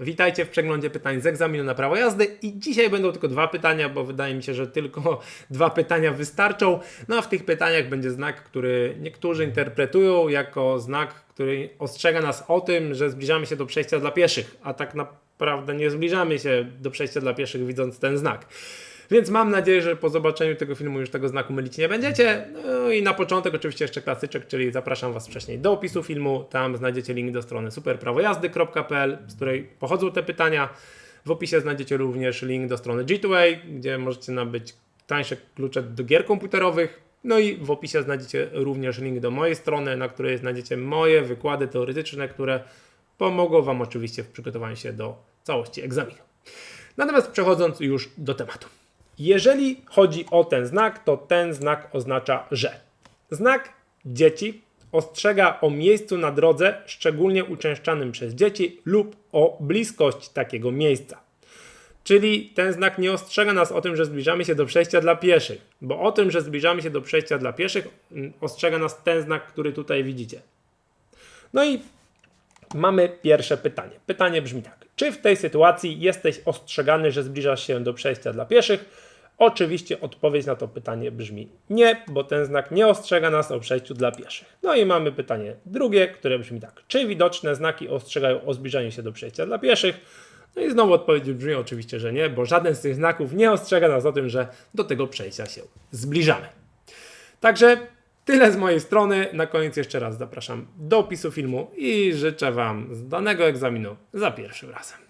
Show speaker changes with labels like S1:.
S1: Witajcie w przeglądzie pytań z egzaminu na prawo jazdy i dzisiaj będą tylko dwa pytania, bo wydaje mi się, że tylko dwa pytania wystarczą. No a w tych pytaniach będzie znak, który niektórzy interpretują jako znak, który ostrzega nas o tym, że zbliżamy się do przejścia dla pieszych, a tak naprawdę nie zbliżamy się do przejścia dla pieszych widząc ten znak. Więc mam nadzieję, że po zobaczeniu tego filmu już tego znaku mylić nie będziecie. No i na początek oczywiście jeszcze klasyczek, czyli zapraszam Was wcześniej do opisu filmu. Tam znajdziecie link do strony superprawojazdy.pl, z której pochodzą te pytania. W opisie znajdziecie również link do strony G2A, gdzie możecie nabyć tańsze klucze do gier komputerowych. No i w opisie znajdziecie również link do mojej strony, na której znajdziecie moje wykłady teoretyczne, które pomogą Wam oczywiście w przygotowaniu się do całości egzaminu. Natomiast przechodząc już do tematu. Jeżeli chodzi o ten znak, to ten znak oznacza, że znak dzieci ostrzega o miejscu na drodze, szczególnie uczęszczanym przez dzieci, lub o bliskość takiego miejsca. Czyli ten znak nie ostrzega nas o tym, że zbliżamy się do przejścia dla pieszych, bo o tym, że zbliżamy się do przejścia dla pieszych, mm, ostrzega nas ten znak, który tutaj widzicie. No i mamy pierwsze pytanie. Pytanie brzmi tak: czy w tej sytuacji jesteś ostrzegany, że zbliżasz się do przejścia dla pieszych? Oczywiście odpowiedź na to pytanie brzmi nie, bo ten znak nie ostrzega nas o przejściu dla pieszych. No i mamy pytanie drugie, które brzmi tak: czy widoczne znaki ostrzegają o zbliżaniu się do przejścia dla pieszych? No i znowu odpowiedź brzmi oczywiście, że nie, bo żaden z tych znaków nie ostrzega nas o tym, że do tego przejścia się zbliżamy. Także tyle z mojej strony. Na koniec jeszcze raz zapraszam do opisu filmu i życzę Wam zdanego egzaminu za pierwszym razem.